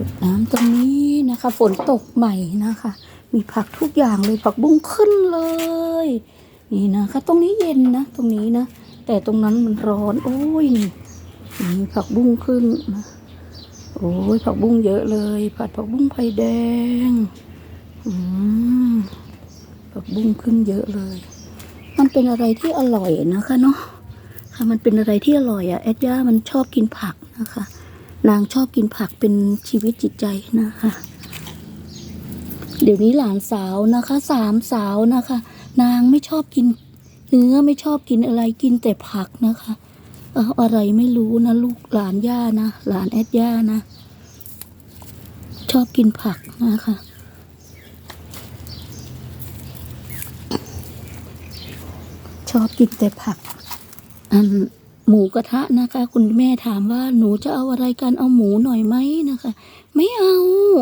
รดน้ำตรงนี้นะคะ ฝนตกใหม่นะคะ มีผักทุกอย่างเลยผักบุ้งขึ้นเลย นี่นะคะ ตรงนี้เย็นนะ ตรงนี้นะ แต่ตรงนั้นมันร้อน โอ้ยนี่นี่ผักบุ้งขึ้นนะโอ้ยผักบุ้งเยอะเลย ผัดผักบุ้งไผ่แดงอืมผักบุ้งขึ้นเยอะเลย มันเป็นอะไรที่อร่อยนะคะเนาะค่ะมันเป็นอะไรที่อร่อยอะแอดย่ามันชอบกินผักนะคะ นางชอบกินผักเป็นชีวิตจิตใจนะคะ เดี๋ยวนี้หลานสาวนะคะสามสาวนะคะ นางไม่ชอบกินเนื้อไม่ชอบกินอะไรกินแต่ผักนะคะเอาอะไรไม่รู้นะลูกหลานย่านะหลานแอดย่านะ ชอบกินผักนะคะชอบกินแต่ผักอัน หมูกระทะนะคะ คุณแม่ถามว่าหนูจะเอาอะไรกันเอาหมูหน่อยไหมนะคะ ไม่เอา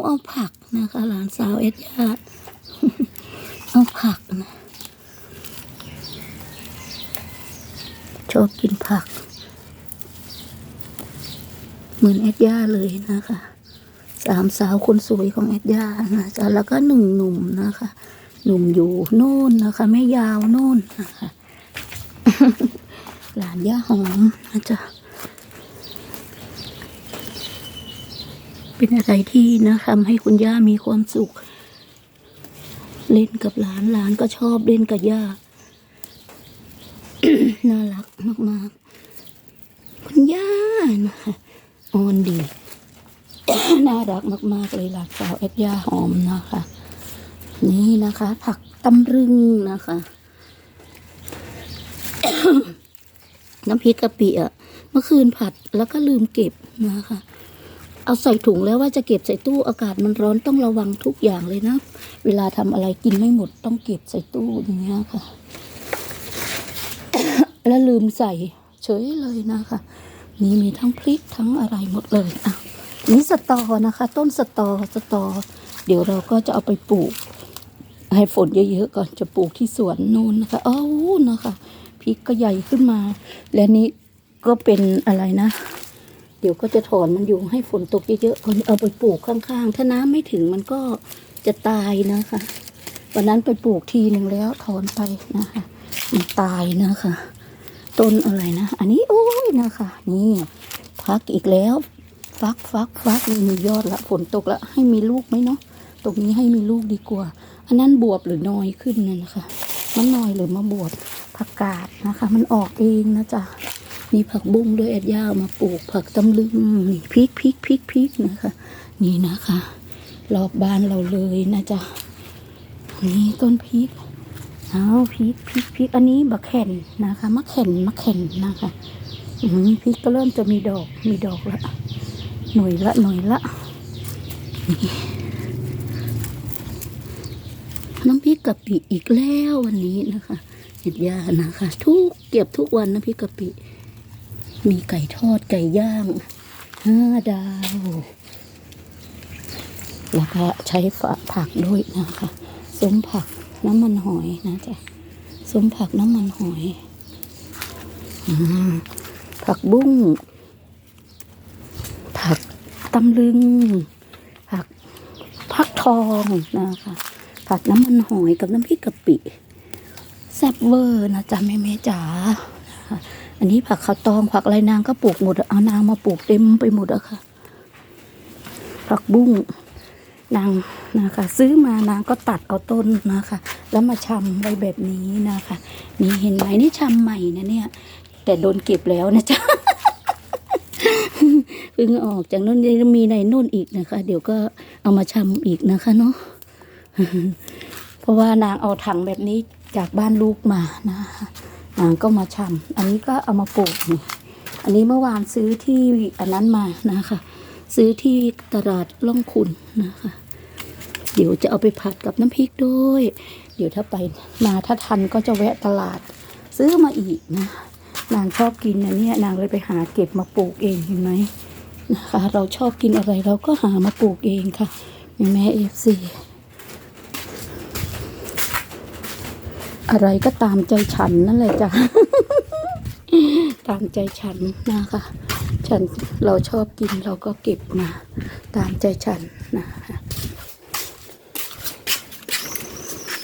เอาผักนะคะ หลานสาวเอ็ดยาดเอาผักนะชอบกินผัก เหมือนแอดย่าเลยนะคะสามสาวคนสวยของแอดย่านะจ๊ะแล้วก็หนึ่งหนุ่มนะคะ หนุ่มอยู่โน่นนะคะแม่ยาวโน่นนะคะ หลานย่าหอมนะจ๊ะเป็นอะไรที่นะทำให้คุณย่ามีความสุข เล่นกับหลานหลานก็ชอบเล่นกับย่า น่ารักมากๆ คุณย่านะคะอ่อนดี น่ารักมาก ๆ เลยหลานสาวแอดย่าหอมนะคะ นี่นะคะ ผักตำรึงนะคะ น้ำพริกกะปิอะเมื่อคืนผัดแล้วก็ลืมเก็บนะคะ เอาใส่ถุงแล้วว่าจะเก็บใส่ตู้อากาศมันร้อนต้องระวังทุกอย่างเลยนะ เวลาทำอะไรกินไม่หมดต้องเก็บใส่ตู้อย่างเงี้ยค่ะ แล้วลืมใส่เฉยเลยนะคะ นี่มีทั้งพริกทั้งอะไรหมดเลยอะนี่สตอนะคะ ต้นสตอสตอ เดี๋ยวเราก็จะเอาไปปลูกให้ฝนเยอะๆก่อนจะปลูกที่สวนนู่นนะคะอ้าวนะคะ ริกก็ใหญ่ขึ้นมา และนี้ก็เป็นอะไรนะ เดี๋ยวก็จะถอนมันอยู่ให้ฝนตกเยอะๆก่อนเอาไปปลูกข้างๆ ถ้าน้ำไม่ถึงมันก็จะตายนะคะวันนั้นไปปลูกทีหนึ่งแล้วถอนไปนะคะ มันตายนะคะ ต้นอะไรนะ อันนี้โอ้ยนะคะ นี่พักอีกแล้ว ฟักฟักฟักนี่มียอดละฝนตกละให้มีลูกไหมเนาะตรงนี้ให้มีลูกดีกว่า อันนั้นบวบหรือน้อยขึ้นนั่นนะคะมันนอยหรือมาบวบ ผักกาดนะคะ มันออกเองนะจ๊ะมีผักบุ้งด้วยแอดย่ามาปลูก ผักตำลึงนี่พริกพริกพริกพริกนะคะ นี่นะคะ รอบบ้านเราเลยนะจ๊ะนี่ต้นพริกเอาพริกพริกพริกอันนี้บะแข่นนะคะมะแข่นมะแข่นนะคะอืมพริกก็เริ่มจะมีดอกมีดอกละหน่อยละหน่อยละนี่น้ำพริกกะปิอีกแล้ววันนี้นะคะ เห็ดยานะคะ ทุกเก็บทุกวันน้ำพริกะปิ มีไก่ทอดไก่ย่างห้าดาว แล้วก็ใช้ฝผักด้วยนะคะส้มผักน้ำมันหอยนะจ๊ะส้มผักน้ำมันหอยอผักบุ้ง ผักตำลึง ผักผักทองนะคะ ผักน้ำมันหอยกับน้ำพริกกะปิ แซ่บเวอร์นะจ๊ะแม่แม่จ๋าอันนี้ผักข้าวตองผักไรนางก็ปลูกหมดเอานางมาปลูกเต็มไปหมดอะค่ะ ผักบุ้งนางนะคะ ซื้อมานางก็ตัดเอาต้นนะคะ แล้วมาชำไว้แบบนี้นะคะ นี่เห็นไหมนี่ชำใหม่นะเนี่ย แต่โดนเก็บแล้วนะจ๊ะเพิ่งออกจากนู่นมีในนู่นอีกนะคะ เดี๋ยวก็เอามาชำอีกนะคะเนาะเพราะว่านางเอาถังแบบนี้ จากบ้านลูกมานะคะนางก็มาชำอันนี้ก็เอามาปลูกนี่อันนี้เมื่อวานซื้อที่อันนั้นมานะคะ ซื้อที่ตลาดล่องคุณนะคะ เดี๋ยวจะเอาไปผัดกับน้ำพริกด้วย เดี๋ยวถ้าไปมาถ้าทันก็จะแวะตลาด ซื้อมาอีกนะ นางชอบกินนะเนี่ยนางเลยไปหาเก็บมาปลูกเองเห็นไหมนะคะ เราชอบกินอะไรเราก็หามาปลูกเองค่ะแม่เอฟซี อะไรก็ตามใจฉันนั่นแหละจ้ะ ตามใจฉันนะคะ ฉันเราชอบกินเราก็เก็บมา ตามใจฉันนะคะ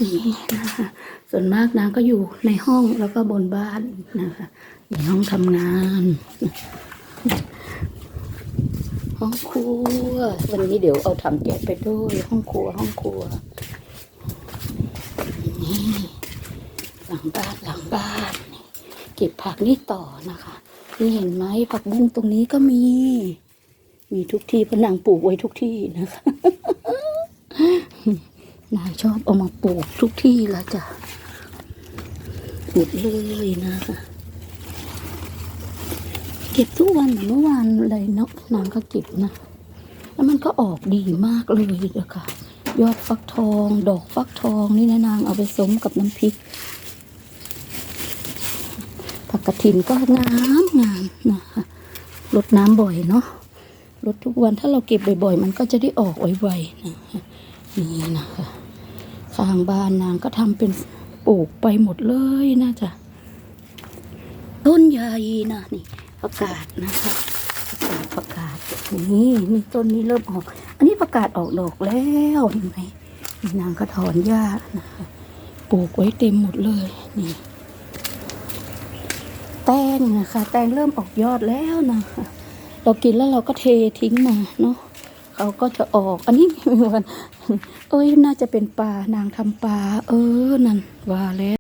นี่นะคะ ส่วนมากนางก็อยู่ในห้องแล้วก็บนบ้านนะคะในห้องทำงาน ห้องครัว วันนี้เดี๋ยวเอาถังแก๊สไปด้วย ห้องครัวห้องครัวนี่ หลังบ้านหลังบ้านเก็บผักนี่ต่อนะคะนี่เห็นไหมผักบุ้งตรงนี้ก็มี มีทุกที่พนางปลูกไว้ทุกที่นะคะนางชอบเอามาปลูกทุกที่แล้วจ้ะหมดเลยนะคะเก็บทุกวันเหมือนเมื่อวานเลยเนาะนางก็เก็บนะ แล้วมันก็ออกดีมากเลยอะค่ะยอดฟักทอง ดอกฟักทองนี่นะนางเอาไปสมกับน้ำพริก กระถินก็งามงามนะคะรดน้ำบ่อยเนาะรดทุกวันถ้าเราเก็บบ่อยๆ มันก็จะได้ออกไวๆนะคะนี่นะคะข้างบ้านนางก็ทำเป็นปลูกไปหมดเลยน่าจะต้นใหญ่นะนี่ประกาศนะคะประกาศประกาศนี่นี่ต้นนี้เริ่มออก อันนี้ประกาศออกดอกแล้วเห็นไหมนี่นางก็ถอนหญ้านะคะปลูกไว้เต็มหมดเลยนี่ แตงนะคะ แตงเริ่มออกยอดแล้วนะคะ เรากินแล้วเราก็เททิ้งมาเนาะเขาก็จะออก อันนี้มีวันเอ้ยน่าจะเป็นปลานางทำปลาเออนั่นว่าแล้ว